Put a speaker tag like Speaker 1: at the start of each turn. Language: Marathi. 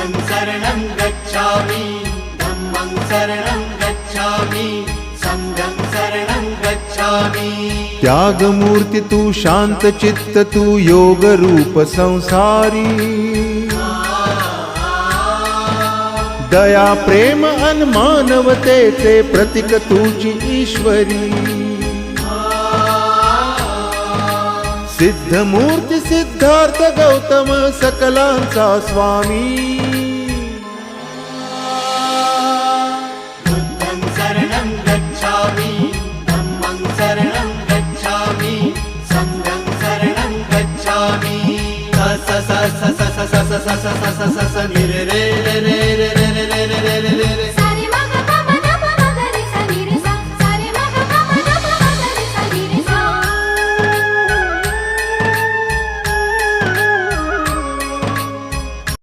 Speaker 1: बुद्धं शरणं गच्छामि धम्मं शरणं गच्छामि सङ्घं शरणं गच्छामि।
Speaker 2: त्यागमूर्ति तु शान्तचित्त तु तू संसारी। दया प्रेम अन मानवतेचे प्रतीक तुझी ईश्वरी। सिद्ध मूर्ती सिद्धार्थ गौतम सकलांचा स्वामी
Speaker 1: गच्छामि